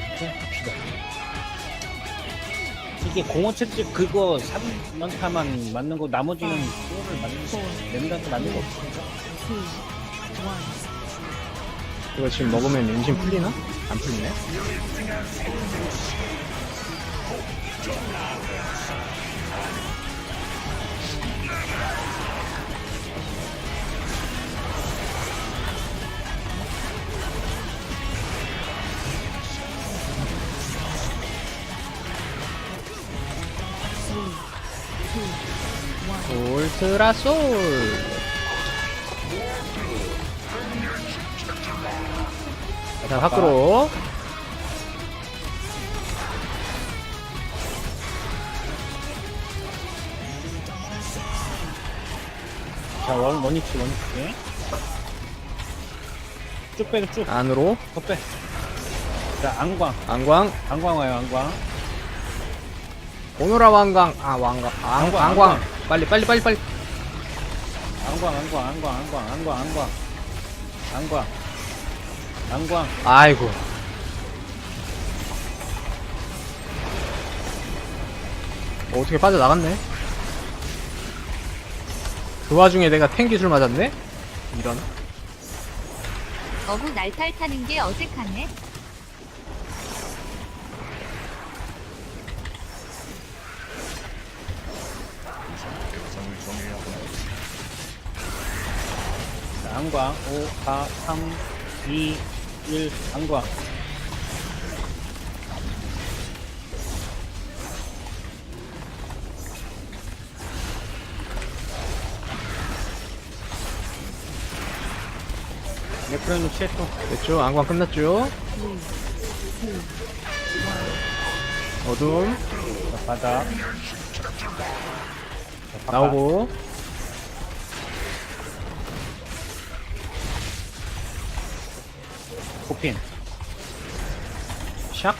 그렇게 합시다. 이게 공허 채찍 그거 3연타만 맞는 거 나머지는 그거를 맞는 거 랜다서 맞는 거 없어. 이거 지금 먹으면 임신 풀리나? 안 풀리네. Two, one. 울트라 솔. 자, 밖으로. 자, 원, 원위치, 원위치. 쭉 빼고 쭉. 안으로. 더 빼. 자, 안광. 안광. 안광 와요, 안광. 오노라 왕광. 아, 왕광. 아, 안광, 안광. 안광. 빨리, 빨리, 빨리, 빨리. 안광, 안광, 안광, 안광, 안광, 안광. 안광. 안광. 아이고. 어, 어떻게 빠져나갔네? 그 와중에 내가 탱 기술 맞았네? 이런. 너무 날탈 타는 게 어색하네. 자, 안광. 5, 4, 3, 2, 1, 안광. 네크로는 취했고. 됐죠? 안광 끝났죠? 어둠. 자, 바닥. 자, 바깥. 나오고. 코핀. 샥.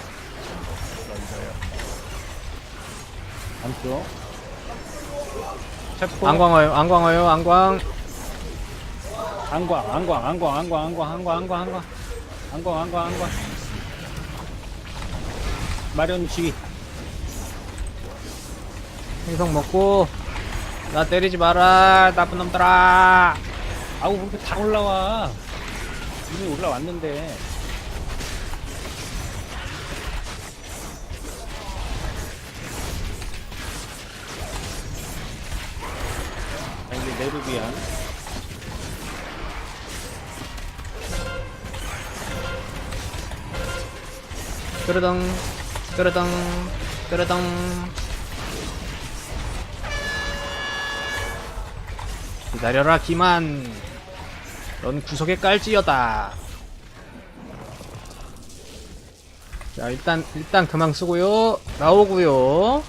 안쪽. 체포. 안광 와요, 안광 와요, 안광. 안광, 안광, 안광, 안광, 안광, 안광, 안광, 안광. 안광, 안광, 안광. 마련 지휘. 행성 먹고. 나 때리지 마라, 나쁜 놈들아. 아우, 왜 이렇게 다 올라와. 이미 올라왔는데. 자, 이제 네르비안. 뜨르덩, 뜨르덩, 뜨르덩. 기다려라, 기만. 넌 구석에 깔지어다. 자, 일단, 일단 그만 쓰고요. 나오고요.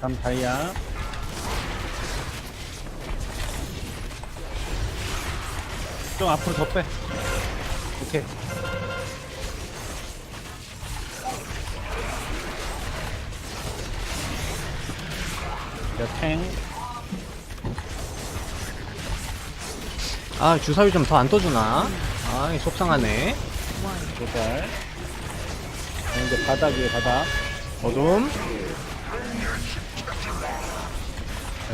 다음 다이아. 좀 앞으로 더 빼. 오케이. 탱. 아, 주사위 좀 더 안 떠주나? 아, 이 속상하네. 도달. 자, 이제 바닥이에요, 바닥. 어둠.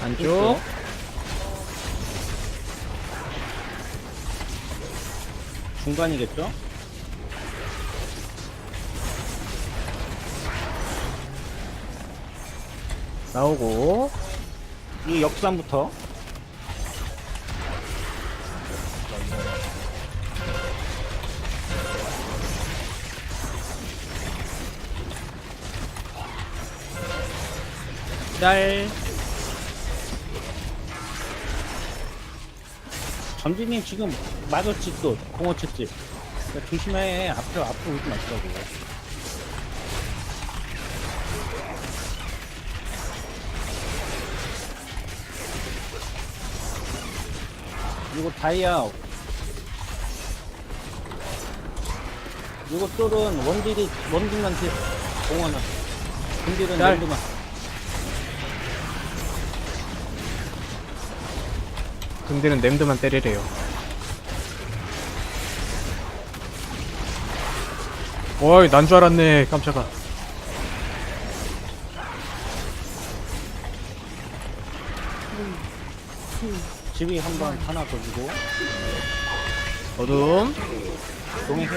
안쪽. 중간이겠죠? 나오고. 이 역산부터. 짤. 점지님 지금 맞았지 또 공어 쳤지 그러니까 조심해 앞으로 앞으로 오지 마시라고 이거 다이아 이거 똘은 원딜이 원딜한테 공원은 근딜은 짤. 랜드만 근데는 냄드만 때리래요. 어이, 난 줄 알았네. 깜짝아. 집이 한번 하나 더 주고 어둠. 동해서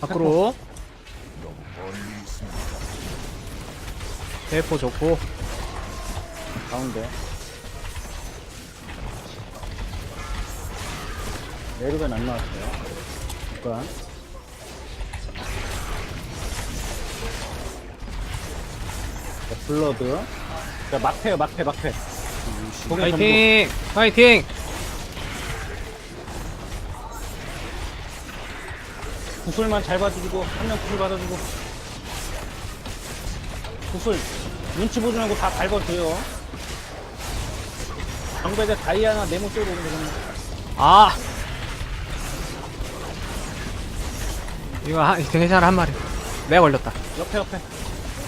밖으로. 대포 좋고. 가운데 내륙은 안 나왔어요 잠깐 자, 블러드 자 막패요 막패 막패. 파이팅! 파이팅! 구슬만 잘 봐주고 한 명 구슬 받아주고 구슬 눈치 보지 말고 다 밟아줘요 정배대 다이아나 네모 쪽으로 오면 되겠네 아! 이거 한, 괜찮아, 한 마리. 내가 걸렸다. 옆에 옆에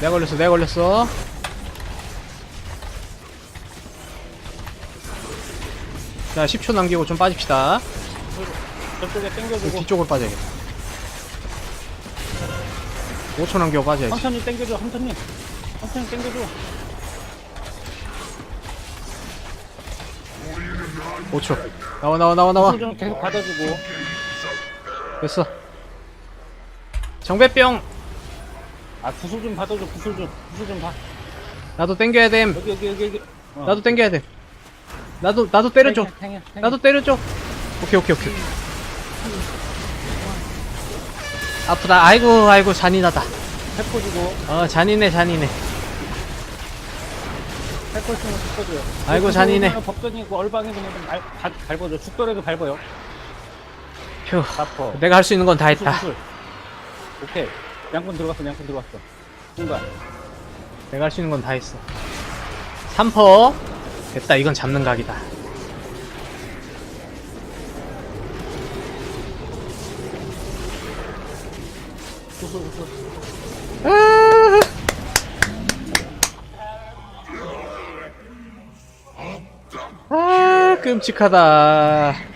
내가 걸렸어, 내가 걸렸어. 자, 10초 남기고 좀 빠집시다. 저쪽에 그 당겨주고 뒤쪽으로 빠져야겠다. 5초 남기고 빠져야지. 천천히 당겨줘 천천히 천천히 당겨줘 5초. 나와, 나와, 나와, 나와. 좀 계속 받아주고 됐어. 정배병! 아 구슬 좀 받아줘 구슬 좀 구슬 좀봐 나도 땡겨야 됨. 여기 여기 여기 여기 어. 나도 땡겨야 돼. 나도, 나도 때려줘. 탱해, 탱해. 나도 때려줘. 오케이, 오케이, 오케이. 아프다. 아이고, 아이고, 잔인하다. 주고 어, 잔인해, 잔인해. 페퍼 쓰면 죽어줘요 아이고, 잔인해. 법전이고 얼방이고 좀 발, 발, 밟아줘 죽더라도 밟아요 휴. 바퍼 내가 할 수 있는 건 다 했다. 구슬 오케이 양꾼 들어갔어 양꾼 들어갔어 순간 내가 할 수 있는 건 다 했어. 3퍼. 됐다. 이건 잡는 각이다. 아, 끔찍하다.